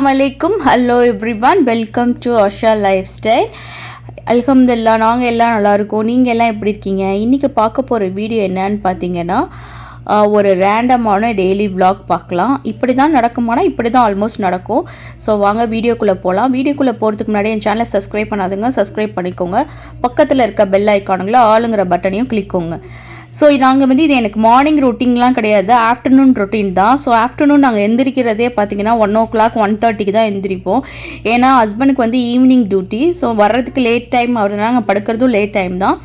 அஸ்ஸலாமு hello everyone welcome to Asha lifestyle அல்ஹம்துல்லா நாங்கள் எல்லாம் நல்லாயிருக்கோம் நீங்கள் எல்லாம் எப்படி இருக்கீங்க? இன்றைக்கி பார்க்க போகிற வீடியோ என்னன்னு பார்த்தீங்கன்னா ஒரு ரேண்டமான டெய்லி விலாக் பார்க்கலாம். இப்படி தான் நடக்குமானா இப்படி தான் ஆல்மோஸ்ட் நடக்கும். ஸோ வாங்க வீடியோக்குள்ளே போகலாம் வீடியோக்குள்ளே போகிறதுக்கு முன்னாடி என் சேனலை சப்ஸ்கிரைப் பண்ணாதுங்க. சப்ஸ்கிரைப் பண்ணிக்கோங்க. பக்கத்தில் இருக்க பெல் ஐக்கானுங்களா ஆளுங்கிற பட்டனையும் கிளிக்கோங்க ஸோ நாங்கள் வந்து இது எனக்கு மார்னிங் ரொட்டீன்லாம் கிடையாது. ஆஃப்டர்நூன் ரொட்டீன் தான். ஸோ ஆஃப்டர்நூன் நாங்கள் எந்திரிக்கிறதே பார்த்தீங்கன்னா ஒன் ஓ கிளாக் ஒன் தேர்ட்டிக்கு தான் எந்திரிப்போம். ஏன்னா ஹஸ்பண்டுக்கு வந்து ஈவினிங் டியூட்டி ஸோ வர்றதுக்கு லேட் டைம் ஆகுதுனால நாங்கள் படுக்கிறதும் லேட் டைம் தான்.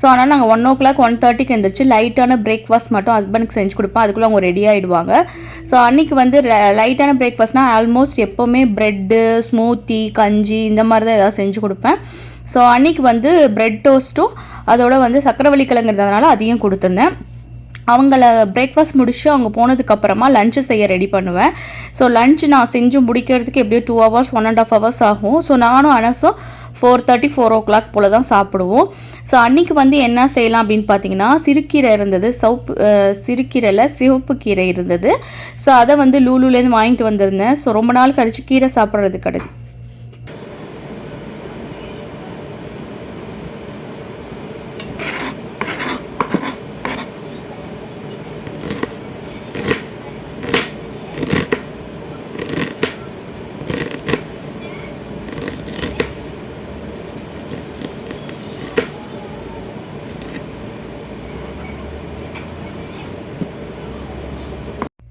ஸோ அதனால் நாங்கள் ஒன் ஓ கிளாக் ஒன் தேர்ட்டிக்கு எந்திரிச்சு லைட்டான பிரேக்ஃபாஸ்ட் மட்டும் ஹஸ்பண்டுக்கு செஞ்சு கொடுப்பேன் அதுக்குள்ளே அவங்க ரெடி ஆகிடுவாங்க ஸோ அன்றைக்கி வந்து லைட்டான பிரேக்ஃபாஸ்ட்னால் ஆல்மோஸ்ட் எப்போவுமே ப்ரெட்டு ஸ்மூத்தி கஞ்சி இந்த மாதிரி தான் ஏதாவது செஞ்சு கொடுப்பேன். ஸோ அன்றைக்கி வந்து ப்ரெட் டோஸ்ட்டும் அதோட வந்து சக்கரவள்ளி கிழங்குறதுனால அதையும் கொடுத்துருந்தேன். அவங்கள பிரேக்ஃபாஸ்ட் முடிச்சு அவங்க போனதுக்கப்புறமா லஞ்சு செய்ய ரெடி பண்ணுவேன். ஸோ லஞ்ச் நான் செஞ்சு முடிக்கிறதுக்கு எப்படியும் two hours one and half hours ஆகும். ஸோ நானும் அனஸும் four thirty four o'clock போல் தான் சாப்பிடுவோம். ஸோ அன்றைக்கி வந்து என்ன செய்யலாம் அப்படின்னு பார்த்தீங்கன்னா சிறுக்கீரை இருந்தது சவுப்பு சிறுக்கீரையில் சிவப்பு கீரை இருந்தது. ஸோ அதை வந்து லூலுலேருந்து வாங்கிட்டு வந்திருந்தேன். ஸோ ரொம்ப நாள் கழித்து கீரை சாப்பிட்றது கிடை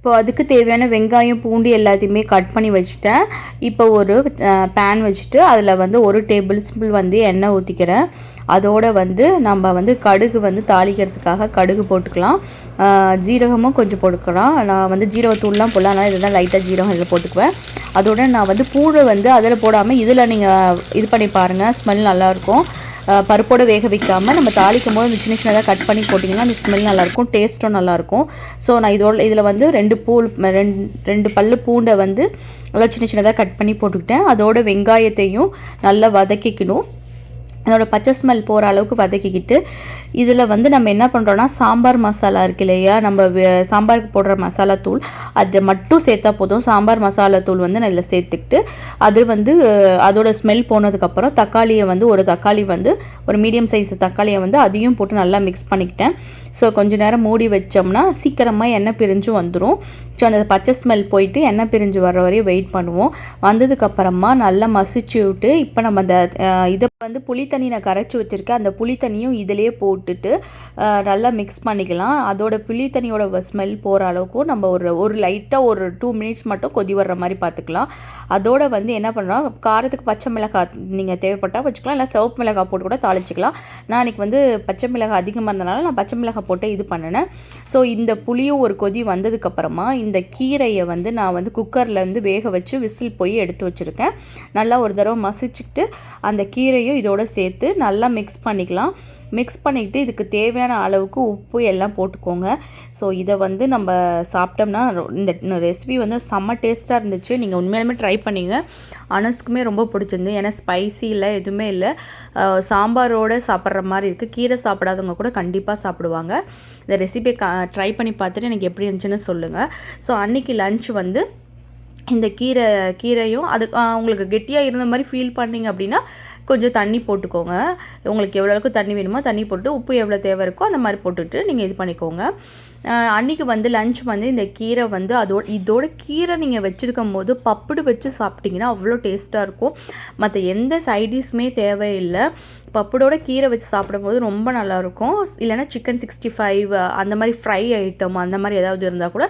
இப்போ அதுக்கு தேவையான வெங்காயம் பூண்டு எல்லாத்தையுமே கட் பண்ணி வச்சுட்டேன். இப்போ ஒரு பேன் வச்சுட்டு அதில் வந்து ஒரு டேபிள் ஸ்பூன் வந்து எண்ணெய் ஊற்றிக்கிறேன் அதோடு வந்து நம்ம வந்து கடுகு வந்து தாளிக்கிறதுக்காக கடுகு போட்டுக்கலாம். ஜீரகமும் கொஞ்சம் போட்டுக்கலாம். நான் வந்து ஜீரகத்தூள்லாம் போடலாம் அதனால் இதெல்லாம் லைட்டாக ஜீரகம் இதில் போட்டுக்குவேன். அதோட நான் வந்து பூடை வந்து அதில் போடாமல் இதில் நீங்கள் இது பண்ணி பாருங்கள் ஸ்மெல் நல்லாயிருக்கும் பருப்போடு வேக வைக்காமல் நம்ம தாளிக்கும் போது இந்த சின்ன சின்னதாக கட் பண்ணி போட்டிங்கன்னா அந்த ஸ்மெல் நல்லாயிருக்கும் டேஸ்ட்டும் நல்லாயிருக்கும். ஸோ நான் இதோட இதில் வந்து ரெண்டு பூ ரெண்டு ரெண்டு பல்லு பூண்டை வந்து நல்லா சின்ன சின்னதாக கட் பண்ணி போட்டுக்கிட்டேன். அதோட வெங்காயத்தையும் நல்லா வதக்கிக்கணும். அதோட பச்சை ஸ்மெல் போகிற அளவுக்கு வதக்கிக்கிட்டு இதில் வந்து நம்ம என்ன பண்ணுறோன்னா சாம்பார் மசாலா இருக்கு இல்லையா? நம்ம சாம்பாருக்கு போடுற மசாலா தூள் அது மட்டும் சேர்த்தா போதும். சாம்பார் மசாலா தூள் வந்து நான் இதில் சேர்த்துக்கிட்டு அது வந்து அதோடய அதோட ஸ்மெல் போனதுக்கப்புறம் தக்காளியை வந்து ஒரு தக்காளி வந்து ஒரு மீடியம் சைஸ் தக்காளியை வந்து அதையும் போட்டு நல்லா மிக்ஸ் பண்ணிக்கிட்டேன். ஸோ கொஞ்ச நேரம் மூடி வச்சோம்னா சீக்கிரமாக எண்ணெய் பிரிஞ்சு வந்துடும் ஸோ அந்த பச்சை ஸ்மெல் போயிட்டு எண்ணெய் பிரிஞ்சு வர வரையும் வெயிட் பண்ணுவோம். வந்ததுக்கப்புறமா நல்லா மசிச்சு விட்டு இப்போ நம்ம அந்த இதை வந்து புளி தண்ணி நான் கரைச்சி வச்சுருக்கேன் அந்த புளி தண்ணியும் இதிலே போட்டுட்டு நல்லா மிக்ஸ் பண்ணிக்கலாம். அதோட புளி தண்ணியோட ஸ்மெல் போகிற அளவுக்கும் நம்ம ஒரு ஒரு லைட்டாக ஒரு டூ மினிட்ஸ் மட்டும் கொதி வர்ற மாதிரி பார்த்துக்கலாம் அதோட வந்து என்ன பண்ணுறோம் காரத்துக்கு பச்சை மிளகாய் நீங்கள் தேவைப்பட்டால் வச்சுக்கலாம். இல்லை சிவப்பு மிளகாய் போட்டு கூட தாளிச்சிக்கலாம். நான் இன்றைக்கி வந்து பச்சை மிளகாய் அதிகமாக இருந்தனால நான் பச்சை மிளகாய் போட்டு இது பண்ணினேன். ஸோ இந்த புளியும் ஒரு கொதி வந்ததுக்கப்புறமா இந்த கீரையை வந்து நான் வந்து குக்கர்லேருந்து வேக வச்சு விசில் போய் எடுத்து வச்சுருக்கேன். நல்லா ஒரு தடவை மசிச்சுக்கிட்டு அந்த கீரையும் இதோட சேர்த்து நல்லா மிக்ஸ் பண்ணிக்கலாம். மிக்ஸ் பண்ணிக்கிட்டு இதுக்கு தேவையான அளவுக்கு உப்பு எல்லாம் போட்டுக்கோங்க. ஸோ இதை வந்து நம்ம சாப்பிட்டோம்னா இந்த ரெசிபி வந்து செம்ம டேஸ்ட்டாக இருந்துச்சு. நீங்கள் உண்மையாலுமே ட்ரை பண்ணிங்க. அனஸ்க்குமே ரொம்ப பிடிச்சிருந்து ஏன்னா ஸ்பைசி இல்லை எதுவுமே இல்லை. சாம்பாரோடு சாப்பிட்ற மாதிரி இருக்குது கீரை சாப்பிடாதவங்க கூட கண்டிப்பாக சாப்பிடுவாங்க. இந்த ரெசிபியை க ட்ரை பண்ணி பார்த்துட்டு எனக்கு எப்படி இருந்துச்சுன்னு சொல்லுங்கள் ஸோ அன்றைக்கி லன்ச் வந்து இந்த கீரை கீரையும் அது உங்களுக்கு கெட்டியாக இருந்த மாதிரி ஃபீல் பண்ணீங்க அப்படின்னா கொஞ்சம் தண்ணி போட்டுக்கோங்க. உங்களுக்கு எவ்வளோ அளவுக்கு தண்ணி வேணுமோ தண்ணி போட்டு உப்பு எவ்வளோ தேவை இருக்கோ அந்த மாதிரி போட்டுட்டு நீங்கள் இது பண்ணிக்கோங்க. அன்றைக்கி வந்து லஞ்ச் வந்து இந்த கீரை வந்து அதோட இதோட கீரை நீங்கள் வச்சுருக்கும் போது பப்புடு வச்சு சாப்பிட்டிங்கன்னா அவ்வளோ டேஸ்ட்டாக இருக்கும். மற்ற எந்த சைடிஷுமே தேவையில்லை. பப்படோட கீரை வச்சு சாப்பிடும்போது ரொம்ப நல்லாயிருக்கும். இல்லைன்னா சிக்கன் சிக்ஸ்டி ஃபைவ் அந்த மாதிரி ஃப்ரை ஐட்டம் அந்த மாதிரி ஏதாவது இருந்தால் கூட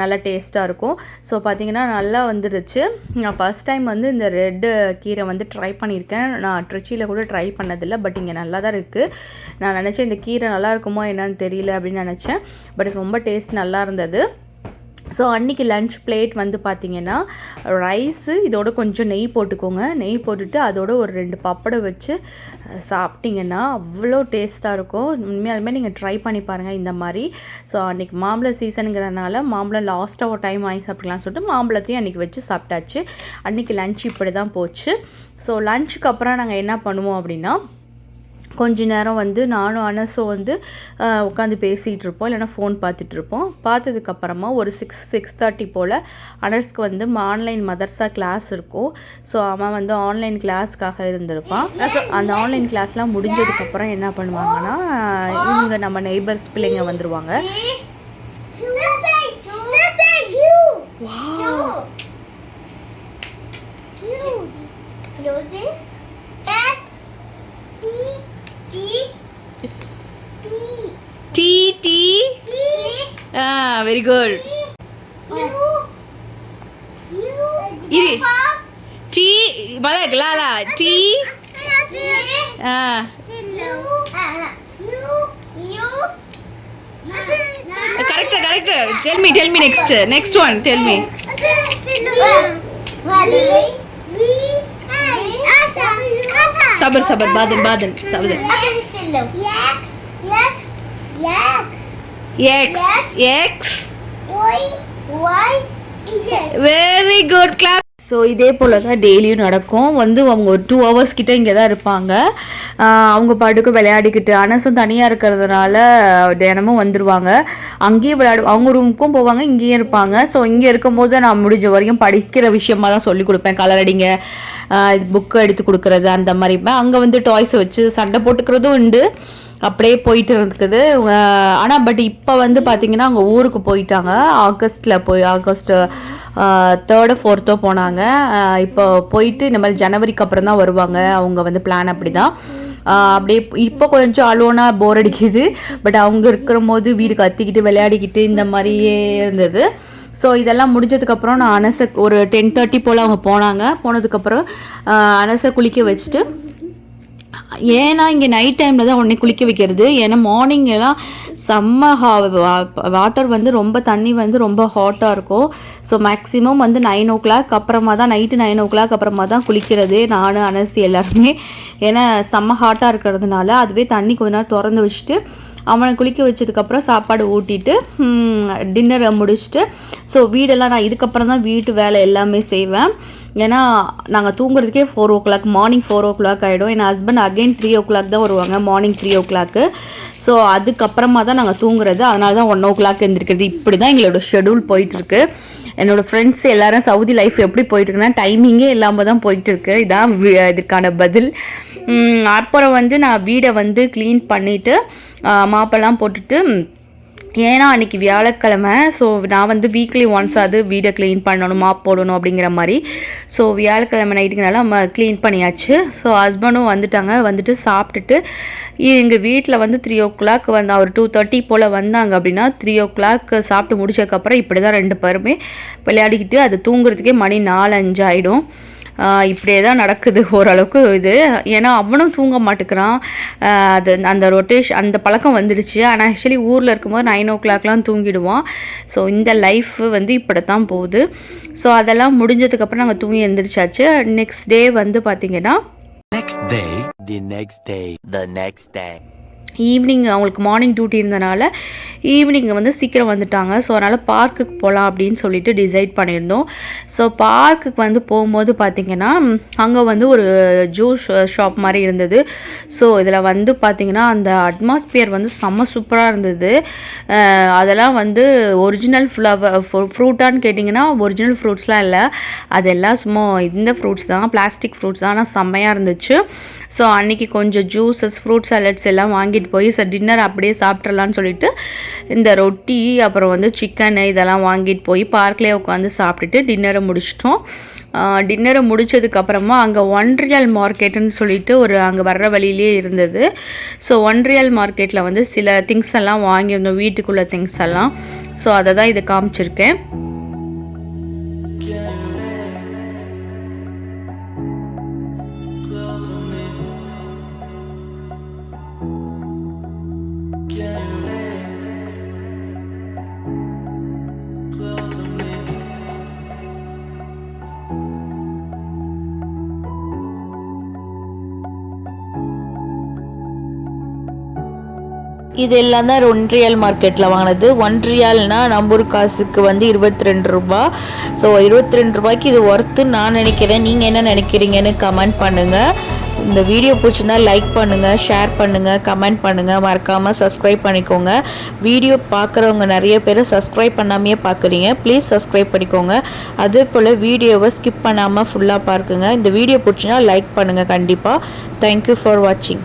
நல்லா டேஸ்ட்டாக இருக்கும். ஸோ பார்த்தீங்கன்னா நல்லா வந்துருச்சு. நான் ஃபஸ்ட் டைம் வந்து இந்த ரெட்டு கீரை வந்து ட்ரை பண்ணியிருக்கேன். நான் ட்ரிச்சியில் கூட ட்ரை பண்ணதில்லை பட் இங்கே நல்லா தான் இருக்குது நான் நினச்சேன் இந்த கீரை நல்லா இருக்குமோ என்னன்னு தெரியல அப்படின்னு நினச்சேன். பட் ரொம்ப டேஸ்ட் நல்லா இருந்தது. ஸோ அன்றைக்கி லன்ச் பிளேட் வந்து பார்த்திங்கன்னா ரைஸு இதோட கொஞ்சம் நெய் போட்டுக்கோங்க. நெய் போட்டுட்டு அதோட ஒரு ரெண்டு பப்படை வச்சு சாப்பிட்டிங்கன்னா அவ்வளோ டேஸ்ட்டாக இருக்கும். உண்மையாலுமே நீங்கள் ட்ரை பண்ணி பாருங்கள் இந்த மாதிரி. ஸோ அன்றைக்கி மாம்பழம் சீசனுங்கிறனால மாம்பழம் லாஸ்ட்டாக ஒரு டைம் வாங்கி சாப்பிடலாம்னு சொல்லிட்டு மாம்பழத்தையும் அன்றைக்கி வச்சு சாப்பிட்டாச்சு. அன்றைக்கி லன்ச் இப்படி தான் போச்சு. ஸோ லஞ்சுக்கு அப்புறம் நாங்கள் என்ன பண்ணுவோம் அப்படின்னா கொஞ்ச நேரம் வந்து நானும் அனஸும் வந்து உட்காந்து பேசிகிட்டு இருப்போம் இல்லைன்னா ஃபோன் பார்த்துட்டு இருப்போம் பார்த்ததுக்கப்புறமா ஒரு சிக்ஸ் சிக்ஸ் தேர்ட்டி போல் அனஸ்க்கு வந்து ஆன்லைன் மதர்ஸா கிளாஸ் இருக்கும். ஸோ அவன் வந்து ஆன்லைன் கிளாஸ்க்காக இருந்திருப்பான். அந்த ஆன்லைன் கிளாஸ்லாம் முடிஞ்சதுக்கப்புறம் என்ன பண்ணுவாங்கன்னா இவங்க நம்ம நெய்பர்ஸ் பிள்ளைங்க வந்துருவாங்க டீ டீ ஆ வெரி குட் இரு டீ மலக் லாலா டீ ஆ கரெக்ட் கரெக்ட் டெல் sabar sabar baden baden sabar. Bakın sildim. Yex, yex, yex. Yex, yex. Oy. Very good clap. So இதே போல் தான் டெய்லியும் நடக்கும். வந்து அவங்க ஒரு டூ ஹவர்ஸ் கிட்டே இங்கே தான் இருப்பாங்க அவங்க பாட்டுக்கு விளையாடிக்கிட்டு அனசும் தனியாக இருக்கிறதுனால தினமும் வந்துடுவாங்க அங்கேயும் விளையாடு அவங்க ரூமுக்கும் போவாங்க இங்கேயும் இருப்பாங்க. ஸோ இங்கே இருக்கும்போது நான் முடிஞ்ச வரையும் படிக்கிற விஷயமா தான் சொல்லி கொடுப்பேன். கலர் அடிங்க புக்கு எடுத்து கொடுக்குறது அந்த மாதிரி. அங்கே வந்து டாய்ஸ் வச்சு சண்டை போட்டுக்கிறதும் உண்டு. அப்படியே போயிட்டு இருக்குது. ஆனால் பட் இப்போ வந்து பார்த்தீங்கன்னா அவங்க ஊருக்கு போயிட்டாங்க. ஆகஸ்ட்டில் போய் ஆகஸ்ட் தேர்டோ ஃபோர்த்தோ போனாங்க. இப்போ போயிட்டு இந்த மாதிரி ஜனவரிக்கு அப்புறம் தான் வருவாங்க. அவங்க வந்து பிளான் அப்படி தான் அப்படியே இப்போ கொஞ்சம் அலோனாக போர் அடிக்குது. பட் அவங்க இருக்கிற போது வீடு கத்திக்கிட்டு விளையாடிக்கிட்டு இந்த மாதிரியே இருந்தது. ஸோ இதெல்லாம் முடிஞ்சதுக்கப்புறம் நான் அனசை ஒரு டென் தேர்ட்டி போல் அவங்க போனாங்க. போனதுக்கப்புறம் அனசை குளிக்க வச்சுட்டு ஏன்னா இங்கே நைட் டைமில் தான் உடனே குளிக்க வைக்கிறது. ஏன்னா மார்னிங் எல்லாம் செம்ம ஹா வாட்டர் வந்து ரொம்ப தண்ணி வந்து ரொம்ப ஹாட்டாக இருக்கும். ஸோ மேக்ஸிமம் வந்து நைன் ஓ கிளாக் அப்புறமா தான் நைட்டு நைன் ஓ கிளாக் அப்புறமா தான் குளிக்கிறது. நான் அனசி எல்லாருமே. ஏன்னா செம்ம ஹாட்டாக இருக்கிறதுனால அதுவே தண்ணி கொஞ்ச நேரம் திறந்து வச்சுட்டு அவனை குளிக்க வச்சதுக்கப்புறம் சாப்பாடு ஊட்டிட்டு டின்னரை முடிச்சுட்டு ஸோ வீடெல்லாம் நான் இதுக்கப்புறம் தான் வீட்டு வேலை எல்லாமே செய்வேன். ஏன்னா நாங்கள் தூங்குறதுக்கே four o'clock morning four o'clock ஆகிடும் என் husband again three o'clock தான் வருவாங்க morning three o'clock so அதுக்கப்புறமா தான் நாங்கள் தூங்குறது. அதனால தான் ஒன் ஓ கிளாக் எழுந்திருக்கிறது இப்படி தான் எங்களோட ஷெடியூல் போயிட்டுருக்கு. என்னோட ஃப்ரெண்ட்ஸ் எல்லாரும் சவுதி லைஃப் எப்படி போயிட்டுருக்குன்னா டைமிங்கே இல்லாமல் தான் போயிட்டுருக்கு. இதான் இதுக்கான பதில். அப்புறம் வந்து நான் வீடை வந்து க்ளீன் பண்ணிவிட்டு மாப்பெல்லாம் போட்டுட்டு ஏன்னா அன்றைக்கி வியாழக்கிழமை ஸோ நான் வந்து வீக்லி ஒன்ஸ் அது வீடை க்ளீன் பண்ணணும் மாப் போடணும் அப்படிங்கிற மாதிரி. ஸோ வியாழக்கிழமை நைட்டுங்கனால நம்ம க்ளீன் பண்ணியாச்சு. ஸோ ஹஸ்பண்டும் வந்துட்டாங்க வந்துட்டு சாப்பிட்டுட்டு எங்கள் வீட்டில் வந்து த்ரீ ஓ கிளாக் வந்து அவர் டூ தேர்ட்டி போல் வந்தாங்க அப்படின்னா த்ரீ ஓ கிளாக் சாப்பிட்டு முடிச்சதுக்கப்புறம் இப்படி தான் ரெண்டு பேருமே விளையாடிக்கிட்டு அது தூங்குறதுக்கே மணி நாலு அஞ்சு ஆகிடும் இப்படியே தான் நடக்குது ஓரளவுக்கு இது. ஏன்னா அவனும் தூங்க மாட்டேங்கிறான். அது அந்த ரொட்டேஷன் அந்த பழக்கம் வந்துடுச்சு. ஆனால் ஆக்சுவலி ஊரில் இருக்கும்போது நைன் ஓ கிளாக்லாம் தூங்கிடுவான். ஸோ இந்த லைஃப் வந்து இப்படி தான் போகுது. ஸோ அதெல்லாம் முடிஞ்சதுக்கப்புறம் நாங்கள் தூங்கி எழுந்திரிச்சாச்சு நெக்ஸ்ட் டே வந்து பார்த்திங்கன்னா next day the next day the next day evening அவங்களுக்கு மார்னிங் டியூட்டி இருந்தனால ஈவினிங் வந்து சீக்கிரம் வந்துட்டாங்க. ஸோ அதனால் பார்க்குக்கு போகலாம் அப்படின்னு சொல்லிட்டு டிசைட் பண்ணியிருந்தோம். ஸோ பார்க்குக்கு வந்து போகும்போது பார்த்திங்கன்னா அங்கே வந்து ஒரு ஜூஸ் ஷாப் மாதிரி இருந்தது. ஸோ இதில் வந்து பார்த்திங்கன்னா அந்த அட்மாஸ்பியர் வந்து செம்ம சூப்பராக இருந்தது. அதெல்லாம் வந்து ஒரிஜினல் ஃப்ளவர் ஃப்ரூட்டான்னு கேட்டிங்கன்னா ஒரிஜினல் ஃப்ரூட்ஸ்லாம் இல்லை. அதெல்லாம் சும்மா இந்த ஃப்ரூட்ஸ் தான் பிளாஸ்டிக் ஃப்ரூட்ஸ் தான். ஆனால் செம்மையாக இருந்துச்சு. ஸோ அன்றைக்கி கொஞ்சம் ஜூஸஸ் ஃப்ரூட் சாலட்ஸ் எல்லாம் வாங்கிட்டு போய் சார் டின்னர் அப்படியே சாப்பிட்றலான்னு சொல்லிட்டு இந்த ரொட்டி அப்புறம் வந்து சிக்கனு இதெல்லாம் வாங்கிட்டு போய் பார்க்லேயே உட்காந்து சாப்பிட்டுட்டு டின்னரை முடிச்சிட்டோம். டின்னரை முடிச்சதுக்கப்புறமா அங்கே ஒன்றியல் மார்க்கெட்டுன்னு சொல்லிட்டு ஒரு அங்கே வர்ற வழியிலே இருந்தது. ஸோ ஒன்றியல் மார்க்கெட்டில் வந்து சில திங்ஸ் எல்லாம் வாங்கியிருந்தோம் வீட்டுக்குள்ள திங்ஸ் எல்லாம். ஸோ அதை தான் இதை காமிச்சிருக்கேன். இது எல்லாம் தான் ஒன் மார்க்கெட்டில் வாங்கினது. ஒன்றியால்னா நம்பூர் காசுக்கு வந்து இருபத்தி ரெண்டு ரூபா. ஸோ இருபத்தி ரெண்டு ரூபாய்க்கு இது ஒர்த்துன்னு நான் நினைக்கிறேன். நீங்கள் என்ன நினைக்கிறீங்கன்னு கமெண்ட் பண்ணுங்கள் இந்த வீடியோ பிடிச்சிருந்தா லைக் பண்ணுங்கள் ஷேர் பண்ணுங்கள் கமெண்ட் பண்ணுங்கள் மறக்காமல் சப்ஸ்கிரைப் பண்ணிக்கோங்க. வீடியோ பார்க்குறவங்க நிறைய பேர் சப்ஸ்கிரைப் பண்ணாமையே பார்க்குறீங்க ப்ளீஸ் சப்ஸ்கிரைப் பண்ணிக்கோங்க. அதே போல் வீடியோவை ஸ்கிப் பண்ணாமல் ஃபுல்லாக பார்க்குங்க. இந்த வீடியோ பிடிச்சினா லைக் பண்ணுங்கள் கண்டிப்பாக தேங்க்யூ ஃபார் வாட்சிங்